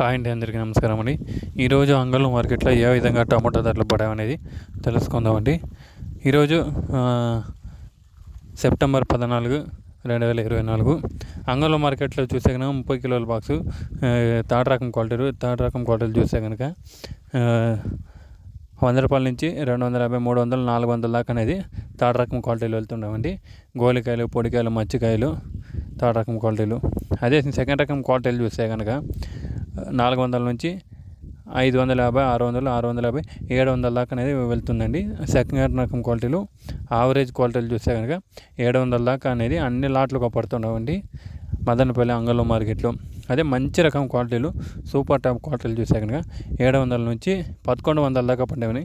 Hi అండి. అందరికీ నమస్కారం అండి. ఈరోజు అంగళ్ళు మార్కెట్లో ఏ విధంగా టమాటా ధరలు పడాయనేది తెలుసుకుందామండి. ఈరోజు సెప్టెంబర్ పద్నాలుగు రెండు వేల ఇరవై నాలుగు అంగళ్ళ మార్కెట్లో చూసే కనుక ముప్పై కిలోల బాక్సు థర్డ్ రకం క్వాలిటీలు థర్డ్ రకం క్వాలిటీలు చూసే కనుక వంద రూపాయల నుంచి రెండు వందల యాభై మూడు వందలు నాలుగు వందల దాకా అనేది థర్డ్ రకం క్వాలిటీలు వెళ్తుండవండి గోలికాయలు పొడికాయలు మచ్చికాయలు థర్డ్ రకం క్వాలిటీలు. అదే సెకండ్ రకం క్వాలిటీలు చూస్తే కనుక నాలుగు వందల నుంచి ఐదు వందల యాభై ఆరు వందలు ఆరు వందల యాభై ఏడు వందల దాకా అనేది వెళ్తుందండి. సెకండ్ రకం క్వాలిటీలు ఆవరేజ్ క్వాలిటీలు చూస్తే కనుక ఏడు వందల దాకా అనేది అన్ని లాట్లుగా పడుతుండవండి మదనపల్లి అంగల్లో మార్కెట్లో. అదే మంచి రకం క్వాలిటీలు సూపర్ టాప్ క్వాలిటీలు చూస్తే కనుక ఏడు వందల నుంచి పదకొండు వందల దాకా పడ్డామని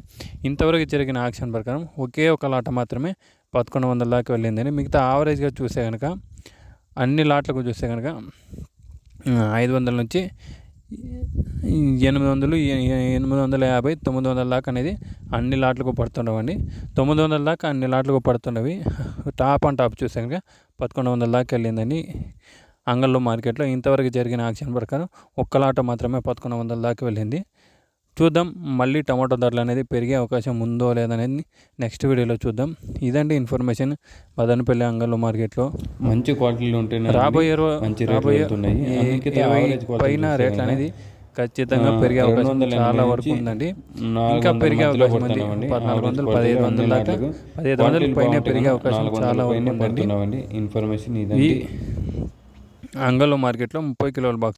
ఇంతవరకు జరిగిన యాక్షన్ ప్రకారం ఒకే ఒక లాట మాత్రమే పదకొండు వందల దాకా వెళ్ళిందని మిగతా ఆవరేజ్గా చూస్తే కనుక అన్ని లాట్లకు చూస్తే కనుక ఐదు వందల నుంచి ఎనిమిది వందలు ఎనిమిది వందల యాభై తొమ్మిది వందల దాకా అనేది అన్ని లాట్లకు పడుతుండవండి. తొమ్మిది వందల దాకా అన్ని లాట్లకు పడుతున్నవి టాప్ అండ్ టాప్ చూస్తే కనుక పదకొండు వందల దాకా వెళ్ళిందని అంగల్లో మార్కెట్లో ఇంతవరకు జరిగిన ఆక్షన్ ప్రకారం ఒక్క లాట మాత్రమే పదకొండు వందల దాకా వెళ్ళింది. చూద్దాం. మళ్ళీ టమాటో ధరలు అనేది పెరిగే అవకాశం ఉందో లేదనేది నెక్స్ట్ వీడియోలో చూద్దాం. ఇదండి ఇన్ఫర్మేషన్. మదనపల్లి అంగళ్ళు మార్కెట్లో మంచి క్వాలిటీలు ఉంటేనే రాబోయే మంచి రాబోయే పైన రేట్లు అనేది ఖచ్చితంగా పెరిగే అవకాశం 280 చాలా వరకు ఉందండి. ఇంకా పెరిగే అవకాశం ఉంది. పద్నాలుగు వందలు పదిహేను వందల దాకా పదిహేను వందల పైన పెరిగే అవకాశం చాలా వరకు ఉందండి. ఇన్ఫర్మేషన్ ఈ ఇదండి అంగల్లో మార్కెట్లో ముప్పై కిలోల బాక్స్